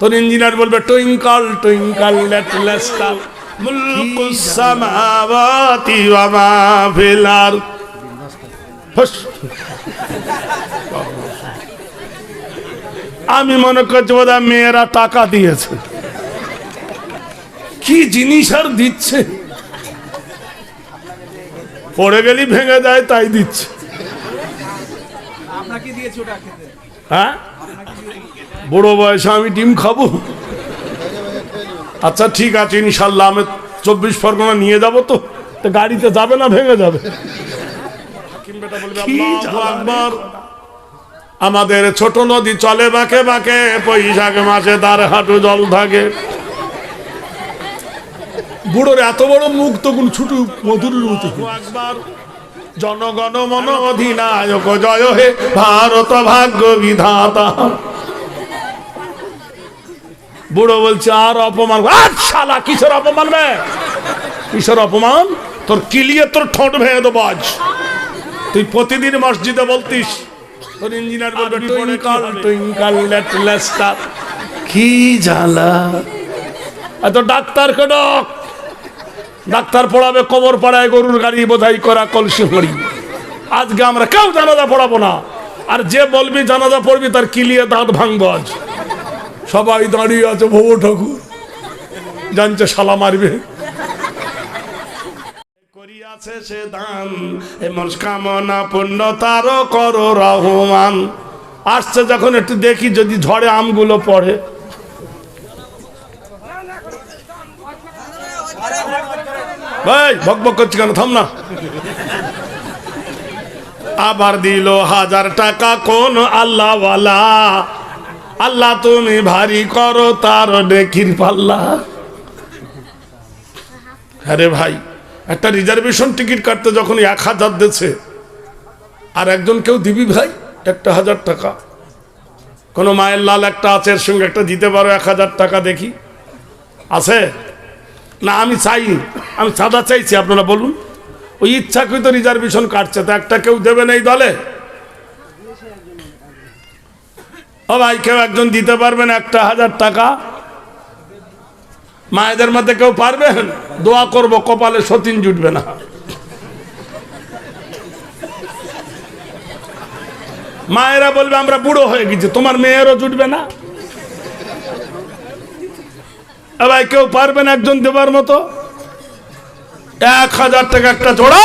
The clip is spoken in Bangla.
তোর ইঞ্জিনিয়ার বলবে, টুইঙ্কল টুইঙ্কল লিটল স্টার সামাওয়াতি ওয়া মা ফিল আরদ আমি মনে করছি বোধহয় মেয়েরা টাকা দিয়েছে। কি জিনিস আর দিচ্ছে? পড়ে গেলি ভেঙে যায়, তাই দিচ্ছে। হ্যাঁ? বুড়ো বয়সে আমি ডিম খাব? আচ্ছা ঠিক আছে ইনশাল্লাহ আমি চব্বিশ পরগনা নিয়ে যাব তো। তো গাড়িতে যাবে না ভেঙে যাবে। আমাদের ছোট নদী চলে বাঁকে বাঁকে বৈশাখ মাসে তার হাঁটু জল থাকে বুড়োর এত বড় মুখ তখন ছুটু মধুর মতো। জনগণ মন অধিনায়ক জয় হে ভারত ভাগ্য বিধাতা। বুড়ো বলছে আর অপমান আর শালা কিসের অপমান রে? কিসের অপমান? তোর কিলিয়ে তোর ঠোঁট ভেঙে দেবো আজ। তুই প্রতিদিন মসজিদে বলতিস তোর ইঞ্জিনিয়ার বলবে টুইঙ্কল টুইঙ্কল লিটল স্টার কি জ্বালা? এত ডাক্তারকে ডাক ডাক্তার পড়াবে, কবর পাড়ায় গরুর গাড়ি বোধাই করা কলসি হড়ি আজকে আমরা কেউ জানাজা পড়াবো না। আর যে বলবি জানাজা পড়বি, তার কিলিয়ে দাঁত ভাঙবো আজ। সবাই দাঁড়িয়ে আছে, ভব ঠাকুর। জানছে শালা মারবে। করিয়াছে সে দান এমন কামনা পূর্ণ, তারও কর রহমান। আসছে যখন একটু দেখি যদি ঝড়ে আমগুলো পড়ে। ভাই ভক করছি কেন? থাম না। আবার দিল হাজার টাকা কোন আল্লাহওয়ালা। আল্লাহ তুমি ভারী করো তার ডেকির পাল্লা। আরে ভাই, একটা রিজার্ভেশন টিকিট কাটতে যখন এক হাজার দিচ্ছে, আর একজন কেউ দিবি ভাই? একটা হাজার টাকা। কোনো মায়ের লাল একটা আছে এর সঙ্গে একটা দিতে পারো এক হাজার টাকা দেখি। আছে? না, আমি চাইনি আমি সাদা চাইছি, আপনারা বলুন। ওই ইচ্ছাকৃত রিজার্ভেশন কাটছে, তো একটা কেউ দেবেন এই দলে? ও ভাই, কেউ একজন দিতে পারবেন একটা হাজার টাকা? মায়েদের মধ্যে কেউ পারবেন? দোয়া করব, কপালে সতীন জুটবে না। মায়েরা বলবে, আমরা বুড়ো হয়ে গেছি, তোমার মেয়েরও জুটবে না? এ ভাই কেউ পারবেন একজন দেবার মতো? এক হাজার টাকা একটা জোড়া!